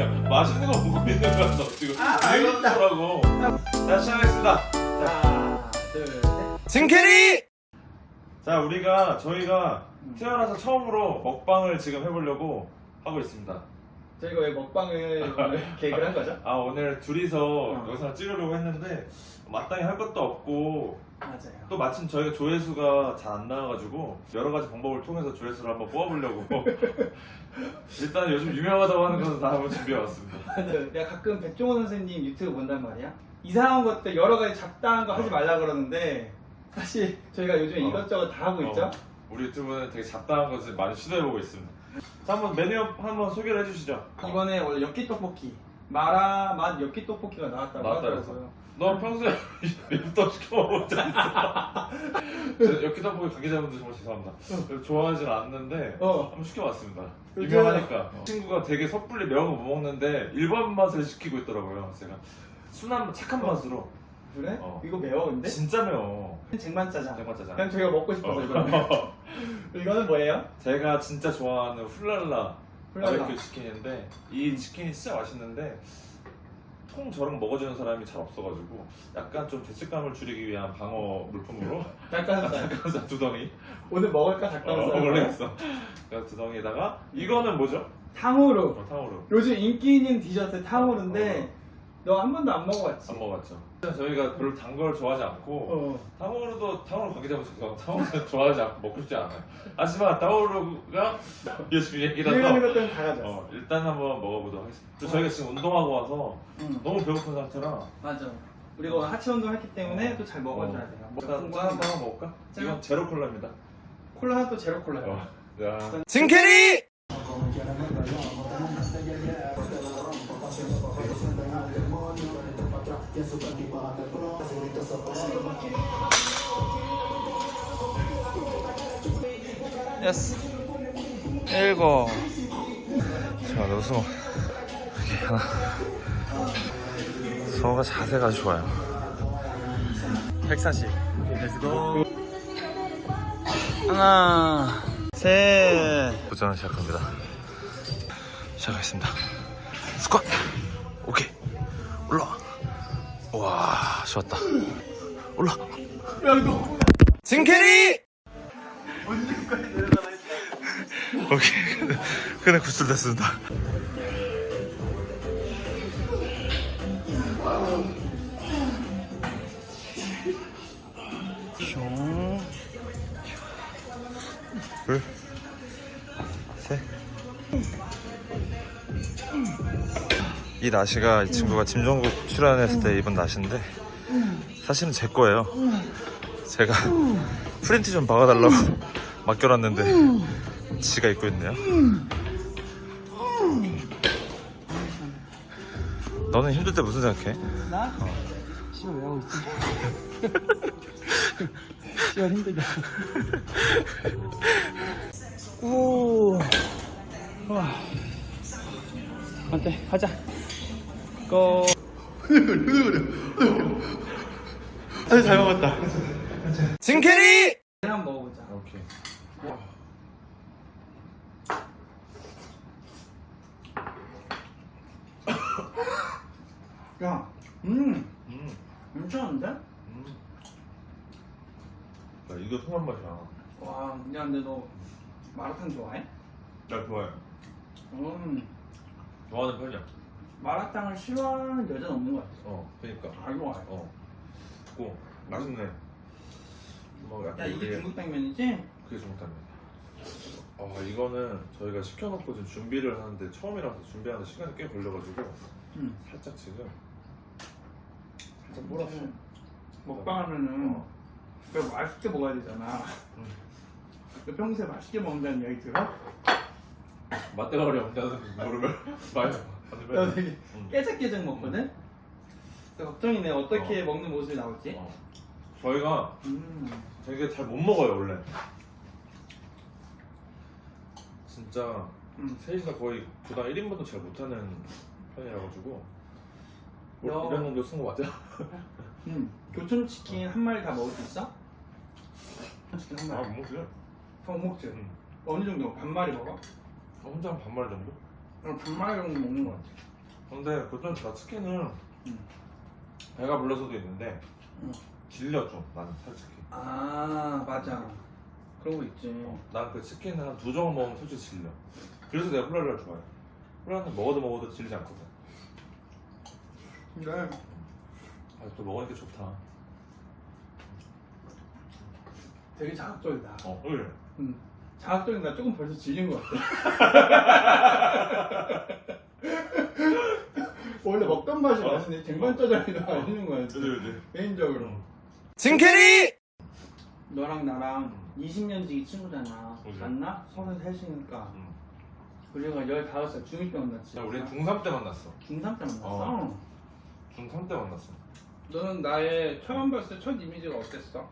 야, 맛있는 거 먹고 있는 거야 너 지금 아, 내가 알겠다. 하라고 자 시작하겠습니다 하나, 둘, 셋. 진캐리! 자 우리가 저희가 음. 태어나서 처음으로 먹방을 지금 해보려고 하고 있습니다 저희가 왜 먹방을 오늘 계획을 한 거죠? 아 오늘 둘이서 어. 영상을 찍으려고 했는데 마땅히 할 것도 없고 맞아요. 또 마침 저희가 조회수가 잘 안 나와가지고 여러 가지 방법을 통해서 조회수를 한번 뽑아보려고 일단 요즘 유명하다고 하는 것은 다 한번 준비해왔습니다 내가 가끔 백종원 선생님 유튜브 본단 말이야. 이상한 것들 여러 가지 잡다한 거 하지 말라 그러는데 사실 저희가 요즘 어. 이것저것 다 하고 있죠. 어, 우리 유튜브는 되게 잡다한 것을 많이 시도해보고 있습니다 자 한번 메뉴 한번 소개를 해주시죠 이번에 원래 엽기 떡볶이 마라 맛 엽기 떡볶이가 나왔다고 나왔다 하더라고요. 너 평소에 맵떡 시켜 먹었지 않았어? 저 여기 떡볶이 관계자분들 정말 죄송합니다 좋아하진 않는데 어. 한번 시켜봤습니다 유명하니까 어. 친구가 되게 섣불리 매운 거 못 먹는데 일반 맛을 시키고 있더라고요 제가 순한 착한 맛으로 그래? 어. 이거 매워 근데? 진짜 매워 쟁반짜장. 장마짜장 그냥 저희가 먹고 싶어서 어. 이거는. 이거는 뭐예요? 제가 진짜 좋아하는 훌랄라 훌랄라. 바베큐 치킨인데 이 치킨이 진짜 맛있는데 통 저랑 먹어주는 사람이 잘 없어가지고 약간 좀 죄책감을 줄이기 위한 방어 물품으로 닭가슴살. 닭가슴살 두 덩이 오늘 먹을까 어, 닭가슴살? 올려있어 그래서 두 덩이에다가 이거는 뭐죠? 탕후루. 어, 탕후루 요즘 인기 있는 디저트 탕후루인데 너한 번도 안 먹어봤지? 안 먹었죠 저희가 별로 단 걸 좋아하지 않고 어. 탕후루도 탕후루 관계자분 죄송 탕후루는 좋아하지 않고 먹고 싶지 않아요 하지만 탕후루가 요즘 유행하는 것들은 다 가져왔어. 어, 일단 한번 먹어보도록 하겠습니다 또 저희가 지금 운동하고 와서 응. 너무 배고픈 상태라 맞아. 우리가 오늘 하체 운동 했기 때문에 어. 또잘 먹어줘야 돼요. 일단 짠 한번 먹을까? 짠. 이건 제로 콜라입니다 콜라는 또 제로 콜라야. 어. 자, 진캐리! 예스. 일곱. 자 노수 이렇게 하나. 서가 자세가 좋아요. 140 렛츠고 하나 셋. 도전을 시작합니다. 시작하겠습니다. 스쿼트. 오케이. 올라와. 와 좋았다 올라. 진캐리! 오케이. 근데, 근데 구슬 됐습니다. 숑 둘, 셋. 이 나시가 이 친구가 짐정국 출연했을 때 입은 나시인데 사실은 제 거예요. 제가 프린트 좀 박아달라고 맡겨놨는데 지가 입고 있네요. 너는 힘들 때 무슨 생각해? 나? 시간 왜 하고 있지? 시간 힘들다. 오. 와. 어때? 가자. 고. 아주 잘 먹었다. 진캐리! 한번 먹어보자. 오케이. 야, 음, 음, 괜찮은데? 음. 야, 이거 통한 맛이야. 와, 야, 근데 너 마라탕 좋아해? 나 좋아해. 음, 좋아하는 편이야. 마라탕을 싫어하는 여자는 없는 것 같아. 어, 그니까. 다 좋아해. 어. 고 맛있네. 뭐 약간 야, 이게 우리의- 중국 당면이지? 그게 중국당면. 아 이거는 저희가 시켜놓고 지금 준비를 하는데 처음이라서 준비하는데 시간이 꽤 걸려가지고 응. 살짝 지금 살짝 몰랐어. 몰았어. 먹방하면은 어. 그 맛있게 먹어야 되잖아. 응. 그 평소에 맛있게 먹는다는 이야기 들어? 맛대가리 없냐는 모르면 많이 나 되게 응. 깨작깨작 먹거든? 걱정이네. 어떻게 먹는 모습이 나올지. 어. 저희가 음. 되게 잘 못 먹어요 원래. 진짜 음. 셋이서 거의 부당 1인분도 잘 못하는 편이라 가지고 야. 이런 정도 쓴거 맞아? 음. 교촌 치킨 한 마리 다 먹을 수 있어? 치킨 한아 마리. 못 먹지. 더 먹지. 응. 어느 정도? 반 마리 먹어? 혼자 한 반말 정도? 어, 반말 정도 먹는 것 같아. 근데 보통 저 치킨은 음. 배가 불러서도 있는데 음. 질려 좀 나는 솔직히 아 맞아. 그런 거 있지. 난 그 치킨 한두 조각 먹으면 솔직히 질려 그래서 내가 훌라를 좋아해 훌라는 먹어도 먹어도 질리지 않거든 근데 아, 또 먹으니까 좋다 되게 자극적이다. 어 그래 음. 자극적인 나 조금 벌써 질린 것 같아. 원래 먹던 맛이 어. 맛있는데 쟁반짜장이 더 맛있는 거야. 그지 그지 개인적으로. 진캐리! 너랑 나랑 20년 지기 친구잖아. 그지. 맞나? 33이니까. 응. 우리가 15살 중1 때 만났지. 야, 우리 중3 때 만났어 중3 때 만났어? 어. 중3 때 만났어 너는 나의 처음 봤을 때 첫 이미지가 어땠어?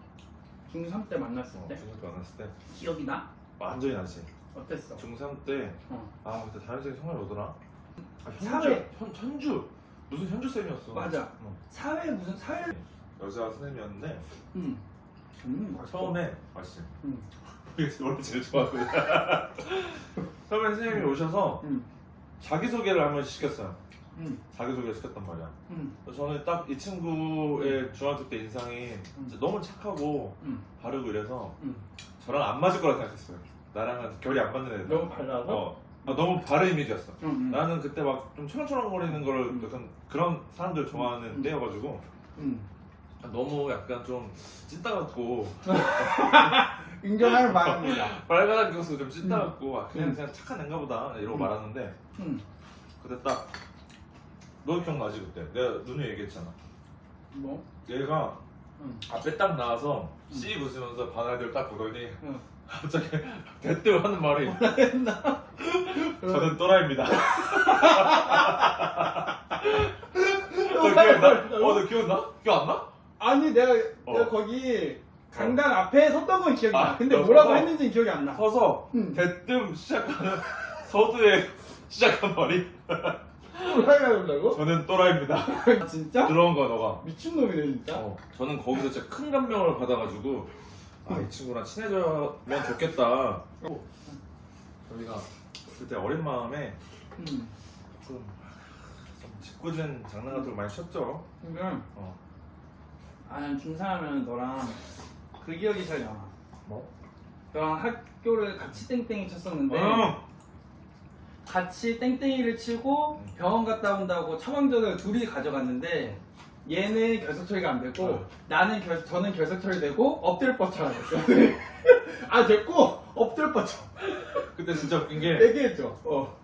중3 때 만났을 어, 때? 중3 때 만났을 때 기억이 나? 완전히 나지 어땠어? 중3 때 어. 아 그때 다현생이 성함이 뭐더라? 아, 현주 사회. 현, 현주 무슨 현주 쌤이었어 맞아. 어. 사회 무슨 사회? 여자 선생님이었는데 응. 음, 맛있어. 처음에 맛있지 응. 이게 원래 제일 좋아하거든 처음에 선생님이 오셔서 응. 자기 소개를 한번 시켰어요 응. 자기 소개를 시켰단 말이야 응. 그래서 저는 딱 이 친구의 중학교 때 인상이 진짜 너무 착하고 응. 바르고 이래서 응. 저랑 안 맞을 거라 생각했어요 나랑은 결이 안 맞는 애들 너무 발라서? 어. 아, 너무 바른 이미지였어 응. 응. 나는 그때 막 좀 초롱초롱거리는 걸 음. 약간 그런 사람들 좋아하는 음. 때여가지고 응. 너무 약간 좀 찐따 같고 인정할 바입니다. 빨간 교수 좀 찐따 같고 아, 그냥 음. 그냥 착한 애인가 보다 이러고 음. 말하는데 응. 그때 딱 너 기억나지 그때 내가 누누이 얘기했잖아 뭐? 얘가 응. 앞에 딱 나와서 씨 웃으면서 반알들 딱 보더니 응. 갑자기 대뜸 하는 말이 했나? 저는 또라이입니다 너 기억나? 어, 너 기억나? 기억 안 나? 아니 내가 어. 내가 거기 강당 앞에 섰던 건 기억이 아, 나. 근데 너 뭐라고 서서? 했는지 는 기억이 안 나. 서서 응. 대뜸 시작하는 서두에 시작한 말이 뭐라고 한다고? 저는 또라이입니다 아, 진짜? 들어온 거야 너가 미친놈이네 진짜. 어, 저는 거기서 진짜 큰 감명을 받아가지고 아 이 친구랑 친해지면 좋겠다 저희가 그때 어린 마음에 응. 좀, 좀 짓궂은 장난 같은 걸 많이 쳤죠 근데 어. 아난 중3하면 너랑 그 기억이 잘 나. 뭐? 너랑 학교를 같이 땡땡이 쳤었는데 응. 같이 땡땡이를 치고 음. 병원 갔다 온다고 처방전을 둘이 가져갔는데 얘는 결석 처리가 안 되고 어. 나는 결 저는 결석 처리되고 엎드려 뻗쳐라 했어. 아 됐고 엎드려 뻗쳐. 그때 진짜 웃긴 게 얘기해줘. 어.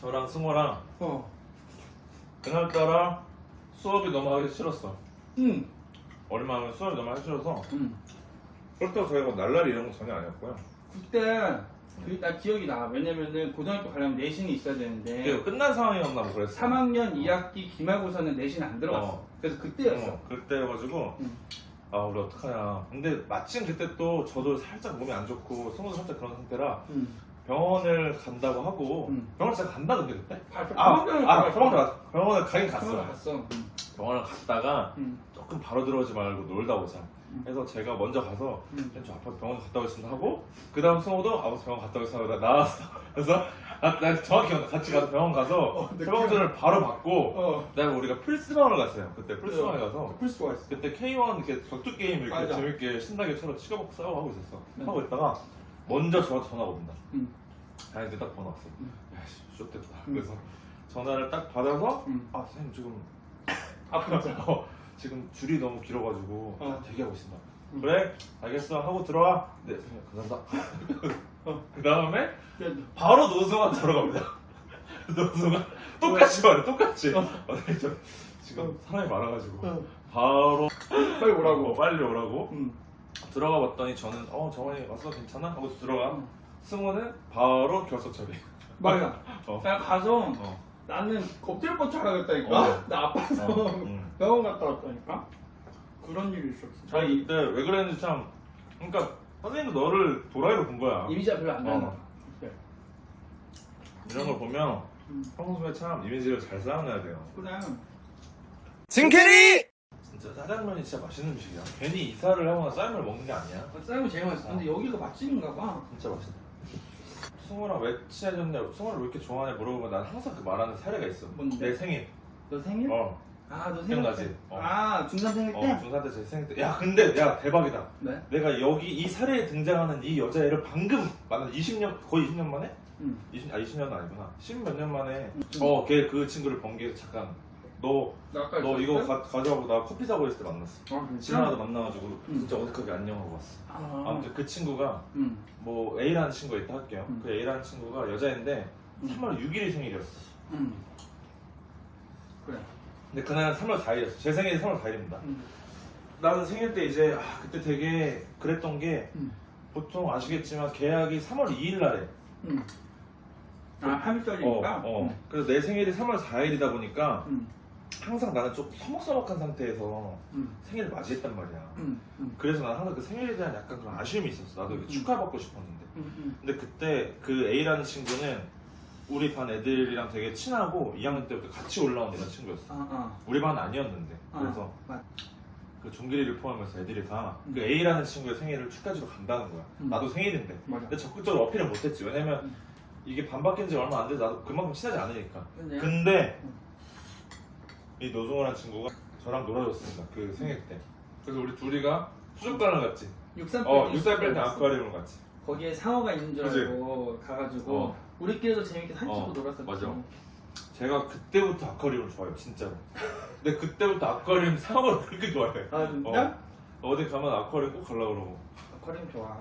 저랑 승호랑 어. 그날따라 수업이 너무 하기 싫었어 응. 어린 마음에 수업이 너무 하기 싫어서 응. 그렇다고 저희가 뭐 날라리 이런 거 전혀 아니었고요 그때 그, 나 기억이 나. 왜냐면은 고등학교 가려면 내신이 있어야 되는데 끝난 상황이었나 뭐 그랬어 3학년 2학기 기말고사는 내신 안 들어갔어. 어. 그래서 그때였어. 어, 그때여가지고 응. 아 우리 어떡하냐 근데 마침 그때 또 저도 살짝 몸이 안 좋고 승우도 살짝 그런 상태라 응. 병원을 간다고 하고 응. 병원 진짜 간다 근데 그때? 아, 아, 병원을 아 갔어. 병원을 갔- 병원을 가긴 병원을 갔어 갔어. 응. 병원을 갔다가 응. 조금 바로 들어오지 말고 놀다 오자 응. 그래서 제가 먼저 가서 응. 저 아파서 병원 갔다 오겠습니다 하고 그 다음 승호도 아파서 병원 갔다 오겠습니다 나왔어 그래서 나, 나 정확히 기억나 같이 가서 병원 가서 어, 느낌- 처방전을 바로 받고 어. 그다음에 우리가 플스방을 갔어요 그때 플스방에 가서 풀수가 있어. 그때 K1 이렇게 격투 게임 이렇게 맞아. 재밌게 신나게 서로 치고받고 싸우고 하고 있었어. 응. 하고 있다가 먼저 저한테 전화가 온다. 응. 다행히 딱 번호 왔어. 응. 야씨 쇼됐다. 응. 그래서 전화를 딱 받아서 응. 아 선생님 지금 아프죠. 어, 지금 줄이 너무 길어가지고 어. 대기하고 있습니다. 응. 그래 알겠어 하고 들어와. 네 선생님 감사합니다. 그 다음에 네. 바로 노승환 들어갑니다. 노승환 똑같이 말해 똑같이. 어, 네, 저 지금 사람이 많아가지고 어. 바로 빨리 오라고. 어, 빨리 오라고. 응. 들어가 봤더니 저는 어 정원이 왔어 괜찮아? 하고 들어가 응. 승호는 바로 결석 처리 맞아. 어. 내가 가서 어. 나는 뻗쳐 하라 그랬다니까. 어. 나 아파서 어, 응. 병원 갔다 왔다니까. 그런 일이 있었어. 저희 그때 왜 그랬는지 참 그러니까 선생님도 너를 도라이로 본 거야 이미지가 별로 안 나는 어. 거야. 이런 걸 보면 응. 평소에 참 이미지를 잘 쌓아놔야 돼요 그래. 진캐리! 진짜 짜장면이 진짜 맛있는 음식이야 괜히 이사를 하거나 짜장면을 먹는 게 아니야 짜장면 제일 맛있어. 근데 여기가 맛집인가 봐. 진짜 맛있다 승우랑 왜 친해졌냐 승우를 왜 이렇게 좋아하냐 물어보면 난 항상 그 말하는 사례가 있어 뭔데? 내 생일 너 생일? 어, 아, 너 생일 기억나지? 때? 어. 아, 중3 생일 때? 어 중3 때제 생일 때야 근데 야 대박이다 네. 내가 여기 이 사례에 등장하는 이 여자애를 방금 만난 20년 거의 20년 만에? 응. 20, 아 20년은 아니구나 10 몇 년 만에 응. 어걔 그 친구를 번개에서 잠깐 너너나 아까 이거 때? 가, 가져가고 나 커피 사고 있을 때 만났어 아? 지나가다 만나가지고 응. 진짜 어색하게 안녕하고 왔어 아, 아무튼 그 친구가 응. 뭐 A라는 친구가 있다 할게요 음. 그 A라는 친구가 여자인데 음. 3월 6일이 생일이었어 응. 그래. 근데 그날은 3월 4일이었어 제 생일이 3월 4일입니다 응. 나는 생일 때 이제 아, 그때 되게 그랬던 게 응. 보통 아시겠지만 계약이 3월 2일 날에 응. 아, 어, 함설이니까? 어. 그래서 내 생일이 3월 4일이다 보니까 응. 항상 나는 좀 서먹서먹한 상태에서 응. 생일을 맞이했단 말이야 응. 응. 그래서 나는 항상 그 생일에 대한 약간 그런 아쉬움이 있었어 나도 이렇게 음. 축하받고 싶었는데 응. 응. 근데 그때 그 A라는 친구는 우리 반 애들이랑 되게 친하고 2학년 때부터 같이 올라온 이런 친구였어 아, 아. 우리 반은 아니었는데 아, 그래서 맞. 그 종길이를 포함해서 애들이 다그 음. A라는 친구의 생일을 축하주러 간다는 거야 음. 나도 생일인데 맞아. 근데 적극적으로 어필을 못했지 왜냐면 음. 이게 반 바뀐 지 얼마 안 돼서 나도 그만큼 친하지 않으니까 근데 근데 음. 이 노종호라는 친구가 저랑 놀아줬습니다 그 생일 때 그래서 우리 둘이가 수족관을 갔지 63어 6살 뺄때 아쿠아리움을 갔지 거기에 상어가 있는 줄 그치? 알고 가가지고 어. 우리끼리도 재밌게 찍고 어, 놀았었지. 맞아. 제가 그때부터 아쿠아리움을 좋아해요 진짜로 근데 그때부터 아쿠아리움 상어를 그렇게 좋아해 아 진짜? 어 디 가면 아쿠아리움 꼭 가려고 그러고 아쿠아리움 좋아.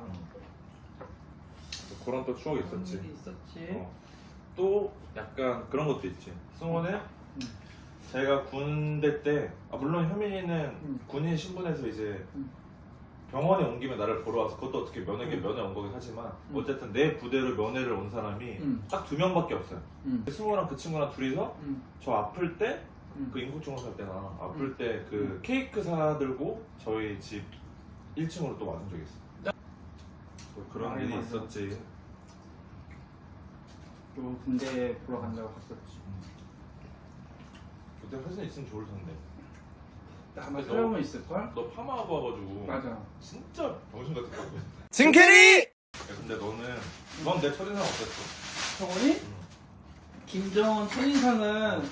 그런 또 추억이 있었지 일이 있었지. 어. 또 약간 그런 것도 있지 승호는 음. 제가 군대 때 아, 물론 효민이는 음. 군인 신분에서 이제 음. 병원에 온 김에 나를 보러 와서 그것도 어떻게 면회게 음. 면회 온 거긴 하지만 음. 어쨌든 내 부대로 면회를 온 사람이 음. 딱 두 명밖에 없어요 응. 승호랑 그 친구랑 둘이서 응. 저 아플 때 응. 그 인국증원 살 때나 아플 음. 때그 케이크 사 들고 저희 집 1층으로 또 와준 적이 있어 또 그런 아, 일이 맞아. 있었지 또 군대 보러 간다고 갔었지. 그때 사진 있으면 좋을 텐데 나 아마 너- 촬영은 있을 걸? 너 파마하고 와가지고 맞아. 진짜 병신 같은 거 진캐리! 근데 너는 넌 내 첫인상 어땠어? 정원이? 김정은 첫인상은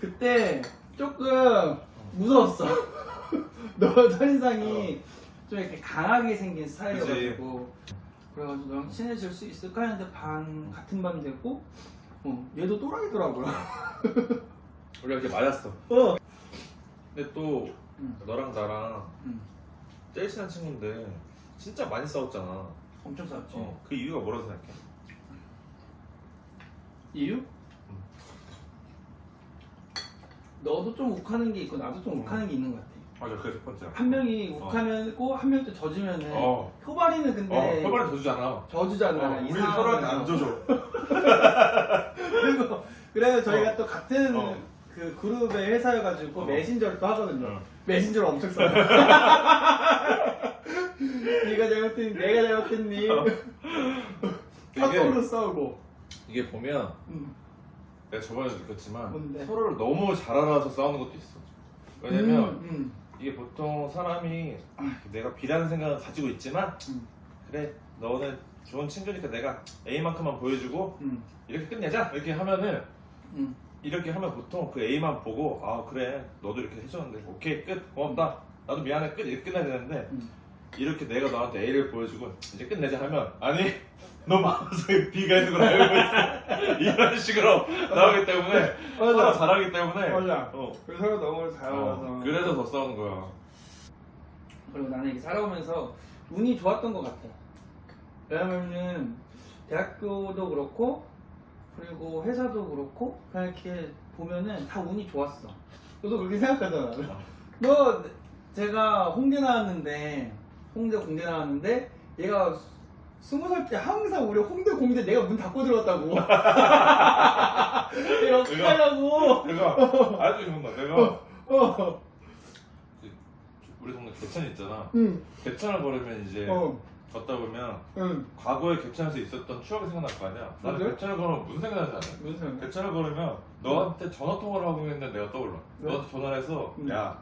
그때 조금 무서웠어. 너 첫인상이 좀 이렇게 강하게 생긴 스타일이어가지고 그래가지고 너랑 친해질 수 있을까 했는데 반 같은 반 되고 어, 얘도 또라이더라고요. 우리가 이렇게 맞았어 어. 근데 또 응. 너랑 나랑 응. 제일 친한 친구인데 진짜 많이 싸웠잖아 엄청 싸웠지. 어, 그 이유가 뭐라고 생각해? 이유? 너도 좀 욱하는 게 있고 나도 좀 욱하는 게 있는 것 같아. 맞아 그게 첫 번째야 한 명이 욱하면고 한명또 져주면은 어. 효발이는 근데 어, 혈관이 져주잖아 져주잖아. 어, 우리. 서로한테 안 져줘 그리고 그래서 저희가 어. 또 같은 어. 그 그룹의 회사여가지고 어. 메신저를 또 하거든요. 어. 메신저를 엄청 써. 네가 잘못했니? 내가 잘못했니? 어. 카톡으로 이게, 싸우고. 이게 보면 음. 내가 저번에도 느꼈지만 뭔데? 서로를 너무 잘 알아서 싸우는 것도 있어 왜냐면 음, 이게 보통 사람이 아, 내가 비라는 생각을 가지고 있지만 음, 그래 너는 좋은 친구니까 내가 A만큼만 보여주고 음, 이렇게 끝내자 이렇게 하면은 음. 이렇게 하면 보통 그 A만 보고 아 그래 너도 이렇게 해줬는데 오케이 끝 고맙다 나도 미안해 끝 이렇게 끝내야 되는데 음. 이렇게 내가 너한테 A를 보여주고 이제 끝내자 하면 아니 너 마음속에 B가 있는 걸 알고 있어 이런 식으로 나오기 때문에 서로 맞아. 잘하기 때문에 맞아. 어, 그래서 서로 너무 잘 알아서. 어, 그래서 더 싸우는 거야 그리고 나는 이렇게 살아오면서 운이 좋았던 것 같아. 왜냐면은 대학교도 그렇고 그리고 회사도 그렇고 그냥 이렇게 보면은 다 운이 좋았어. 너도 그렇게 생각하잖아. 너 제가 홍대 나왔는데 홍대 공대 나왔는데 얘가 스무 살 때 항상 우리 홍대 공대 내가 문 닫고 들어갔다고. 내가 어떻게 하려고. 내가 아주 기억나 내가 어, 우리 동네 개천 있잖아 응, 개천을 걸으면 이제 어, 걷다 보면 응. 과거에 개천에서 있었던 추억이 생각날 거 아니야 나는 맞아요? 개천을 걸으면 무슨 생각나지 않아 무슨 생각? 개천을 걸으면 너한테 전화 통화를 하고 있는데 내가 떠올라 왜? 너한테 전화를 해서 응. 야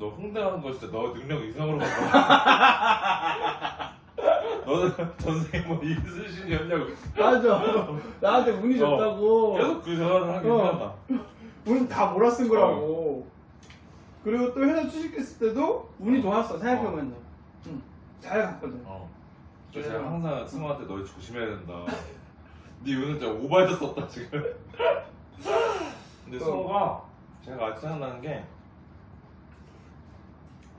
너 홍대 가는 거 진짜 너 능력 이상으로 봤다 너는 전생 뭐 이순신이었냐고 맞아. 나한테 운이 어. 좋다고. 계속 그 전화를 하긴 어. 한다. 운다 몰아 쓴 거라고. 그리고 또 회사 취직했을 때도 운이 좋았어 생각해보면. 응. 잘 갔거든. 어. 그래서. 제가 항상 승우한테 너희 조심해야 된다. 네 운은 진짜 오바해서 썼다 지금. 근데 어. 승우가 제가 아직 생각나는 게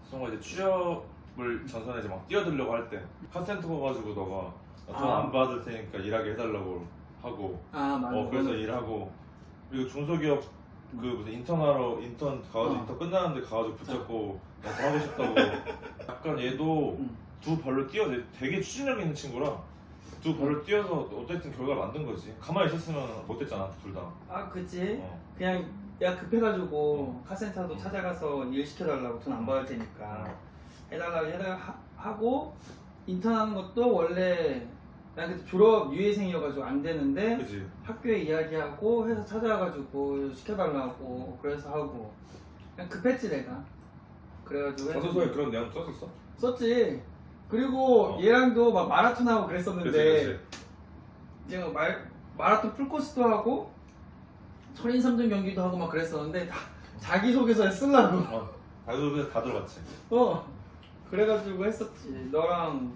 승우가 이제 취업을 전선에 이제 막 뛰어들려고 할 때 카센터 가가지고 너가 돈 아. 안 받을 테니까 일하게 해달라고 하고 아 맞아. 어 그래서 일하고 그리고 중소기업 그 무슨 인턴하러 인턴 가가지고 어. 인턴 끝나는데 가가지고 붙잡고 나도 하고 싶다고 약간 얘도 응. 두 발로 뛰어 되게 추진력 있는 친구라 두 발로 뛰어서 어쨌든 결과를 만든 거지 가만히 있었으면 못 됐잖아 둘 다. 아 그치. 어. 그냥 야 급해가지고 카센터도 찾아가서 일 시켜달라고 돈 안 받을 테니까 해달라고 해달 하- 하고 인턴하는 것도 원래 난 그때 졸업 유예생이어가지고 안 되는데 그지. 학교에 이야기하고 회사 찾아가지고 시켜달라고 그래서 하고 그냥 급했지 내가 그래가지고 자소서에 그런 내용 썼었어? 썼지 그리고 어. 얘랑도 막 마라톤 하고 그랬었는데 그지. 제가 말, 마라톤 풀코스도 하고 철인 3등 경기도 하고 막 그랬었는데 다 자기소개서에 쓰려고 어. 자소서에 다 들어갔지. 어 그래가지고 했었지 너랑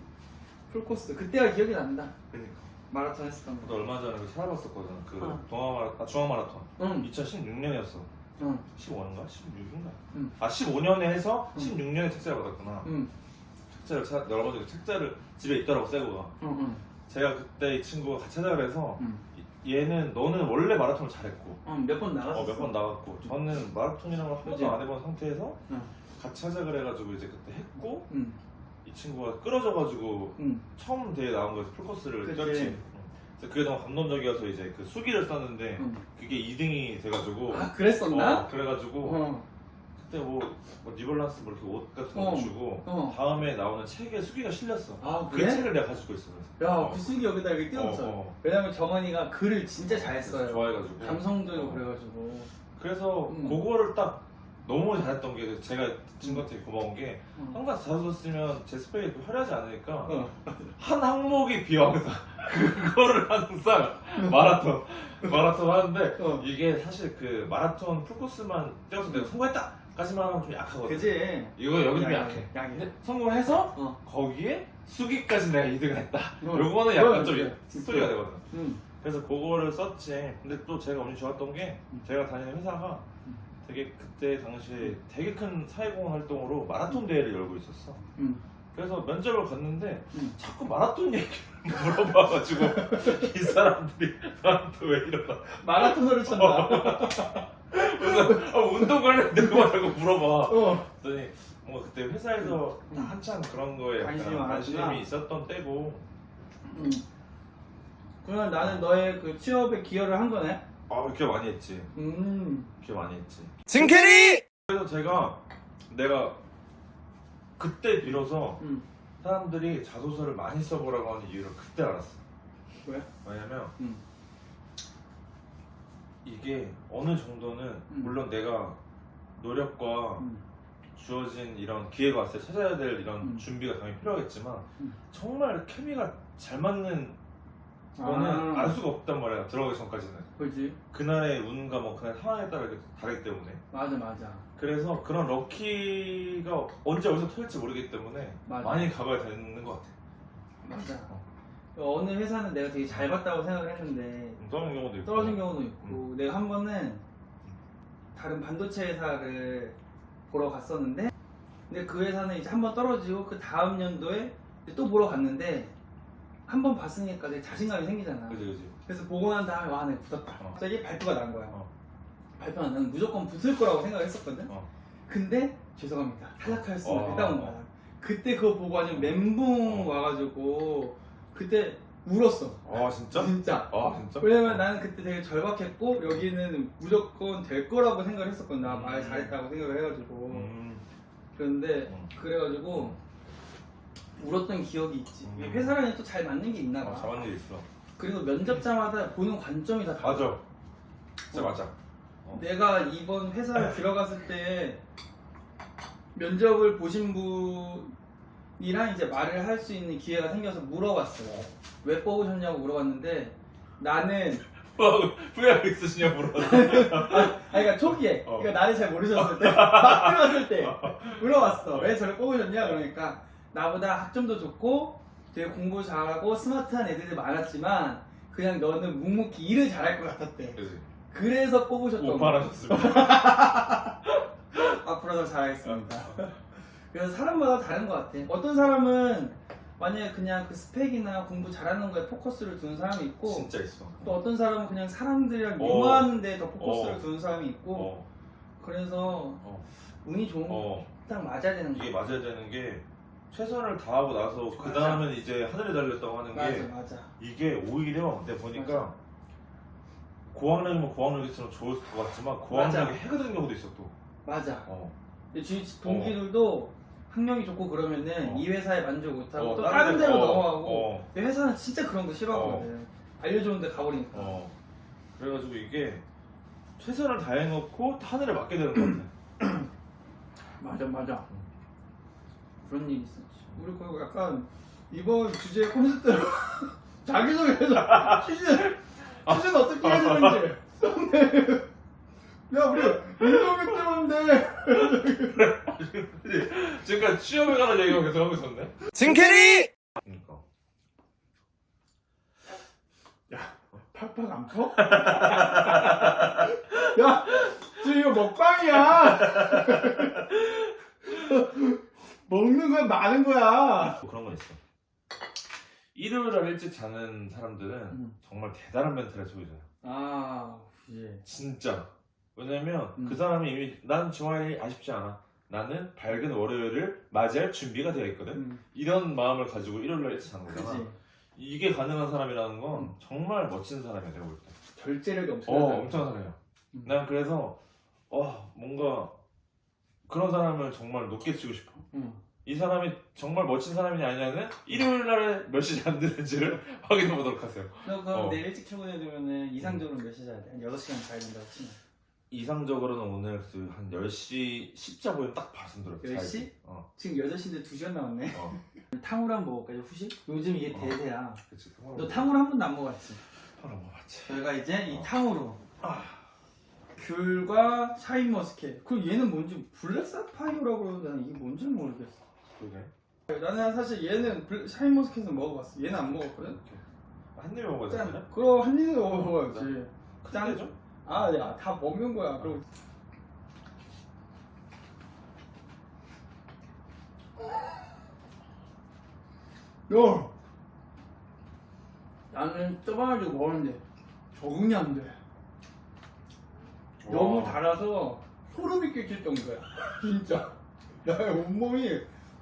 풀코스 그때가 기억이 난다 그니까. 마라톤 했었던 거너 얼마 전에 그 찾아봤었거든. 그 어. 동아 마라 아 중앙 마라톤. 응, 2016년이었어. 응, 15년인가? 16인가? 응. 아 15년에 해서 응. 16년에 책자를 받았구나. 응, 책자를 찾 번째 책자를 집에 있더라고 새거가. 응, 응, 제가 그때 이 친구가 같이 찾아가 그래서 응. 얘는 너는 원래 마라톤을 잘했고 응, 몇 번 나갔어 어, 몇 번 나갔고 저는 마라톤이라는 걸 한? 번도 안 해본 상태에서 응, 같이 하자 그래가지고 이제 그때 했고 응, 이 친구가 끌어져가지고 응, 처음 대회 나온 거에서 풀코스를? 뛰었지 응. 그래서 그게 너무 감동적이어서 이제 그 수기를 썼는데 응. 그게 2등이 돼가지고 아 그랬었나? 어, 그래가지고 어, 그때 뭐, 뭐 니블란스 뭐 이렇게 옷 같은 거 어. 주고 어. 다음에 나오는 책에 수기가 실렸어 아 그 그래? 책을 내가 가지고 있어 그래서 야 어. 구슬기 여기다 이렇게 띄웠어 어, 어. 왜냐면 정원이가 글을 진짜 잘 써요 좋아해가지고 감성적이고 어. 그래가지고 그래서 음. 그거를 딱 너무 잘했던 게 제가 친구한테 고마운 게 어. 항상 자소서 쓰면 제 스펙이 또 화려하지 않으니까 어. 한 항목이 비어 항상 그거를 항상 마라톤 마라톤 하는데 어. 이게 사실 그 마라톤 풀코스만 뛰어서 내가 성공했다 까지만 하면 좀 약하거든 그지? 이거 여기 좀 약해. 근데 성공해서 어. 거기에 수기까지 내가 2등을 했다 어. 요거는 약간 좀 그거는 스토리가 되거든 응. 그래서 그거를 썼지. 근데 또 제가 운이 좋았던 게 제가 다니는 회사가 음. 되게 그때 당시에 되게 큰 사회공헌 활동으로 마라톤 대회를 열고 있었어. 응. 그래서 면접을 갔는데 응. 자꾸 마라톤 얘기를 물어봐가지고 이 사람들이 나한테 왜 이러나. 마라톤으로 쳤나? 그래서 아, 운동 관련된 거 말고 물어봐. 어. 그랬더니 뭔가 그때 회사에서 음. 한참 그런 거에 약간 관심이 많았구나. 관심이 있었던 때고 응. 그러면 나는 너의 그 취업에 기여를 한 거네? 아 기억 많이 했지. 음. 기억 많이 했지. 진캐리! 그래서 제가 내가 그때 비로소 응. 사람들이 자소서를 많이 써보라고 하는 이유를 그때 알았어. 왜? 왜냐면 응. 이게 어느 정도는 음. 물론 내가 노력과 응. 주어진 이런 기회가 왔을 때 찾아야 될 이런 음. 준비가 당연히 필요하겠지만 음. 정말 케미가 잘 맞는 거는 아. 알 수가 없단 말이야 들어가기 전까지는 그지? 그날의 운과 뭐 그날 상황에 따라 이렇게 다르기 때문에 맞아 맞아. 그래서 그런 럭키가 언제 어디서 터질지 모르기 때문에 맞아. 많이 가봐야 되는 것 같아. 맞아. 어 느 회사는 내가 되게 잘 봤다고 생각을 했는데 음, 떨어진 경우도 있고. 떨어진 경우도 있고 내가 한 번은 다른 반도체 회사를 보러 갔었는데 근데 그 회사는 이제 한 번 떨어지고 그 다음 연도에 이제 또 보러 갔는데 한 번 봤으니까 되게 자신감이 생기잖아 그지 그지. 그래서 보고 난 다음에 와 내가 붙었다 어. 갑자기 발표가 난 거야 어. 발표가 나는 무조건 붙을 거라고 생각했었거든 어. 근데 죄송합니다 탈락하였습니다 어. 이따 온 거야 그때 그거 보고 완전 멘붕 어. 와가지고 그때 울었어 아 진짜? 진짜 아 진짜? 왜냐면 나는 그때 되게 절박했고 여기는 무조건 될 거라고 생각을 했었거든 나 말 음. 잘했다고 생각을 해가지고 음. 그런데 음. 그래가지고 울었던 기억이 있지 음. 회사랑이 또 잘 맞는 게 있나 봐 아, 잘한 일 있어. 그리고 면접자마다 보는 관점이 다 달라 맞아. 진짜 맞아. 어. 내가 이번 회사를 들어갔을 때 면접을 보신 분 이랑 이제 말을 할 수 있는 기회가 생겨서 물어봤어요. 왜 뽑으셨냐고 물어봤는데 나는 뭐하고 후회하고 있으시냐고 물어봤는데 아, 그러니까 초기에. 어. 그러니까 나를 잘 모르셨을 때 막 들었을 때 물어봤어. 왜 저를 뽑으셨냐? 그러니까 나보다 학점도 좋고 되게 공부 잘하고 스마트한 애들이 많았지만 그냥 너는 묵묵히 일을 잘할 것 같았대. 그지 그래서 뽑으셨던 거 오판하셨습니다. 앞으로도 잘하겠습니다 그래서 사람마다 다른 것 같아. 어떤 사람은 만약에 그냥 그 스펙이나 공부 잘하는 거에 포커스를 두는 사람이 있고 진짜 있어. 또 어떤 사람은 그냥 사람들이랑 어. 유머하는 데 더 포커스를 어. 두는 사람이 있고 어, 그래서 어, 운이 좋은 어. 딱 맞아야 되는 이게 거 맞아야 되는 게 최선을 다하고 나서 그 다음엔 이제 하늘에 달렸다고 하는 맞아 게 맞아. 이게 오히려 내가 보니까 고학력이면 고학력일수록 좋을 것 같지만 고학력이 맞아. 해가 되는 경우도 있어 또. 맞아. 어. 근데 주위 동기들도 학력이 좋고 그러면은 어. 이 회사에 만족 못하고 어, 또 다른 데- 데로 어, 넘어가고 어. 근데 회사는 진짜 그런 거 싫어하거든 알려주는 데 가버리니까. 어. 그래가지고 이게 최선을 다해놓고 하늘에 맞게 되는 것 같아 맞아 맞아. 그런 일이 있어 우리 그거 약간 이번 주제 콘셉트로 자기소개해서 시즌 시즌 어떻게 해야 되는지. 썸네일. 야 우리 운동이 때문인데 지금까지 취업에 관한 얘기만 계속 하고 있었네 진캐리! 그러니까 팍팍 안 펴? 야 지금 이거 먹방이야 먹는 거야 많은 거야 뭐 그런 건 있어 일요일 날 일찍 자는 사람들은 음. 정말 대단한 멘탈의 소유자야 아 예. 진짜 왜냐면 음. 그 사람이 이미 난 주말이 아쉽지 않아 나는 밝은 월요일을 맞이할 준비가 되어 있거든 음, 이런 마음을 가지고 일요일날 일찍 자는 거잖아 그지 이게 가능한 사람이라는 건 음. 정말 멋진 사람이야 내가 볼 때 절제력이 어, 엄청나다 엄청난 사람이야. 음. 난 그래서 어 뭔가 그런 사람을 정말 높게 치고 싶어. 음. 이 사람이 정말 멋진 사람이냐 아니냐는 일요일 날에 몇 시에 잠드는지를 확인해 보도록 하세요. 너 그럼 어. 내일 일찍 출근해 두면은 이상적으로 몇 시에 자야 돼? 한 6시간 자야 된다고 치면 이상적으로는 오늘 그 한 10시 10자 보면 딱 말씀드려. 10시? 어. 지금 8시인데 2시간 남았네 어. 탕후루 한번 먹을까요 후식? 요즘 이게 어. 대세야 그치. 너 탕후루 한 번도 안 먹어봤지? 하나 먹었지. 저희가 이제 이 어. 탕후루 귤과 샤인머스켓 그리고 얘는 뭔지 블랙 사파이어라고 그러는데 나는 이게 뭔지 모르겠어 그러게. 나는 사실 얘는 샤인머스켓은 먹어봤어 얘는 안 먹었거든. 한 입에 먹어야 짠 되나? 그럼 한 입에 먹어봐야지 짠. 좀? 아, 야, 다 먹는 거야. 그리고 야, 나는 쪄봐가지고 먹었는데 적응이 안 돼. 너무 와. 달아서 소름이 끼칠 정도야. 진짜. 나의 온몸이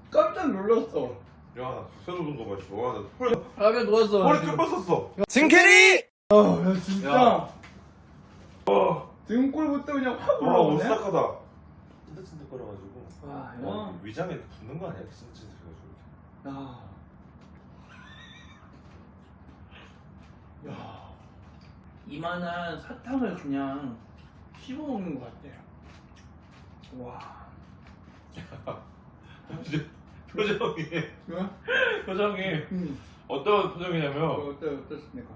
깜짝 놀랐어. 야, 나 새로 둔거 봐. 와, 나 헐, 밥에 누웠어. 허리 쭉 뻗었어. 진캐리! 아, 야, 진짜. 야. 와, 등골부터 그냥 확 와, 올라오네. 오싹하다. 찐득찐득거려가지고. 와, 와, 형. 위장에 붙는 거 아니야? 찐득찐득해가지고. 야. 야. 이만한 사탕을 그냥 씹어 먹는 것 같아. 와. 표정이, 응? 표정이 응. 어떤 표정이냐면, 어때 어떻습니까?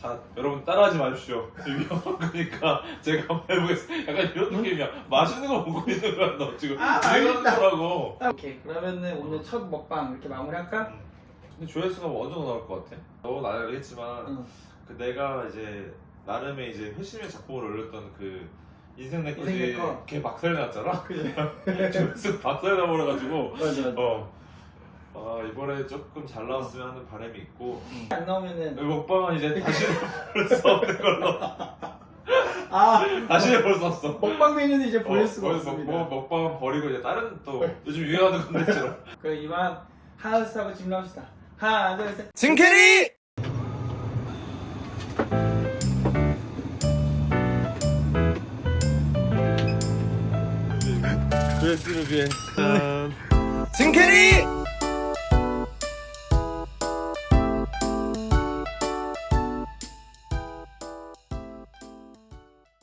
자, 여러분 따라하지 마십시오. 거니까 제가 한번 해보겠습니다. 약간 이런 느낌이야. 맛있는 거 먹고 있는 거야, 너 지금. 아, 알겠다. 거라고. 오케이. 그러면은 오늘 첫 먹방 이렇게 마무리할까? 근데 조회수가 뭐 어느 정도 나올 것 같아? 너는 알겠지만, 응. 그 내가 이제 나름의 이제 회심의 작품을 올렸던 그 인생 내 인생 거지 내 거. 걔 박살 났잖아. 그래. 조회수 박살 나버려가지고 맞아 맞아. 어. 아 이번에 조금 잘 나왔으면 하는 바람이 있고 안 나오면은 이 먹방은 이제 다시 볼수 없는 걸로 아 다시 해볼 수 없어. 먹방 메뉴는 이제 보일 수가 뭐, 없습니다. 뭐, 먹방은 버리고 이제 다른 또 요즘 유행하는 컨텐츠로 그럼 이만 하우스하고 집 나옵시다. 하나 둘 셋. 진캐리! 조회수를 위해 짠 진캐리!